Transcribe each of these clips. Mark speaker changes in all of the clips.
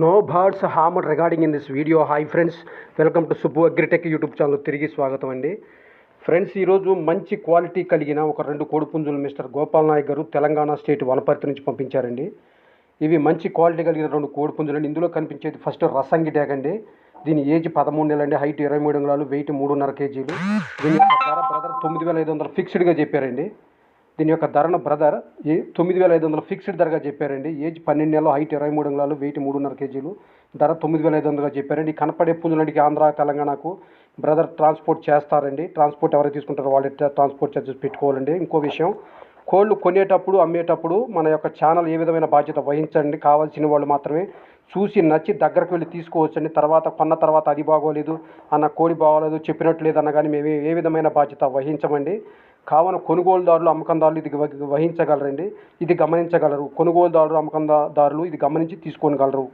Speaker 1: No birds hammer regarding in this video hi friends welcome to Subbu Agritech YouTube channel తిరిగి స్వాగతం అండి. Friends ఈరోజు మంచి quality కలిగిన ఒక రెండు కోడిపుంజులు మిస్టర్ గోపాల్ నాయక్ గారు తెలంగాణ స్టేట్ వనపర్తి నుంచి పంపించారండి. ఇవి మంచి క్వాలిటీ కలిగిన రెండు కోడిపుంజులు అండి ఇందులో కనిపించేది ఫస్ట్ రసంగి డ్యాగ్ అండి. దీని ఏజ్ పదమూడు నెలలు అండి హైట్ ఇరవై మూడు అంగుళాలు వెయిట్ మూడున్నర కేజీలు. దీని ధర బ్రదర్ తొమ్మిది వేల ఐదు వందలు ఫిక్స్డ్గా చెప్పారండి. దీని యొక్క ధరను బ్రదర్ ఏ తొమ్మిది వేల ఐదు వందలు ఫిక్స్డ్ ధరగా చెప్పారండి. ఏజ్ పన్నెండు నెలలు హైట్ ఇరవై మూడు అంగుళాలు వెయిట్ మూడున్నర కేజీలు. ధర తొమ్మిది వేల ఐదు వందలుగా చెప్పారండి. కనపడే పుంజులడికి ఆంధ్ర తెలంగాణకు బ్రదర్ ట్రాన్స్పోర్ట్ చేస్తారండి. ట్రాన్స్పోర్ట్ ఎవరైతే తీసుకుంటారో వాళ్ళు ట్రాన్స్పోర్ట్ ఛార్జెస్ పెట్టుకోవాలండి. ఇంకో విషయం కోళ్ళు కొనేటప్పుడు అమ్మేటప్పుడు మన యొక్క ఛానల్ ఏ విధమైన బాధ్యత వహించండి. కావాల్సిన వాళ్ళు మాత్రమే చూసి నచ్చి దగ్గరకు వెళ్ళి తీసుకోవచ్చండి. తర్వాత కొన్న తర్వాత అది బాగోలేదు అన్న కోడి బాగోలేదు చెప్పినట్టు లేదన్న కానీ మేము ఏ విధమైన బాధ్యత వహించమండి. కావున కొనుగోలుదారులు అమ్మకందారులు ఇది వహించగలరండి. ఇది గమనించగలరు. కొనుగోలుదారులు అమ్మకందారులు ఇది గమనించి తీసుకోగలరు.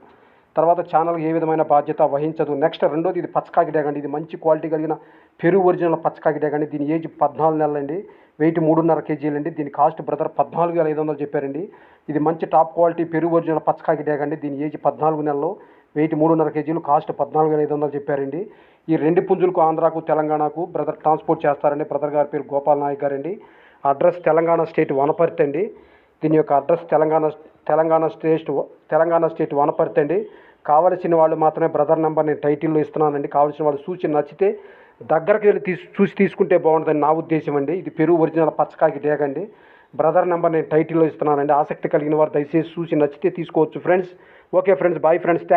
Speaker 1: తర్వాత ఛానల్ ఏ విధమైన బాధ్యత వహించదు. నెక్స్ట్ రెండోది ఇది పచ్చకాకి డేగండి. ఇది మంచి క్వాలిటీ కలిగిన పెరుగు ఒరిజినల్ పచ్చకాకి డేగండి. దీని ఏజ్ పద్నాలుగు నెలలు అండి వెయిట్ మూడున్నర కేజీలండి. దీని కాస్ట్ బ్రదర్ పద్నాలుగు వేల ఐదు వందలు చెప్పారండి. ఇది మంచి టాప్ క్వాలిటీ పెరుగు ఒరిజినల్ పచ్చకాకి డేగండి. దీని ఏజ్ పద్నాలుగు నెలలు. వెయిట్ మూడున్నర కేజీలు కాస్ట్ పద్నాలుగు వేల ఐదు వందలు చెప్పారండి. ఈ రెండు పుంజులకు ఆంధ్రాకు తెలంగాణకు బ్రదర్ ట్రాన్స్పోర్ట్ చేస్తారండి. బ్రదర్ గారి పేరు గోపాల్ నాయక్ గారండి. అడ్రస్ తెలంగాణ స్టేట్ వనపర్తి అండి. దీని యొక్క address Telangana Telangana state Telangana state Wanaparthy అండి. కావలసిన వాళ్ళు మాత్రమే బ్రదర్ నెంబర్ నేను టైటిల్లో ఇస్తున్నానండి. కావలసిన వాళ్ళు చూసి నచ్చితే దగ్గరికి వెళ్ళి తీసి చూసి తీసుకుంటే బాగుంటుందని నా ఉద్దేశం అండి. ఇది పెరుగు ఒరిజినల్ పచ్చకాకి డేగండి బ్రదర్ నెంబర్ నేను టైటిల్లో ఇస్తున్నానండి. ఆసక్తి కలిగిన వారు దయచేసి చూసి నచ్చితే తీసుకోవచ్చు friends. Okay friends bye friends. Thank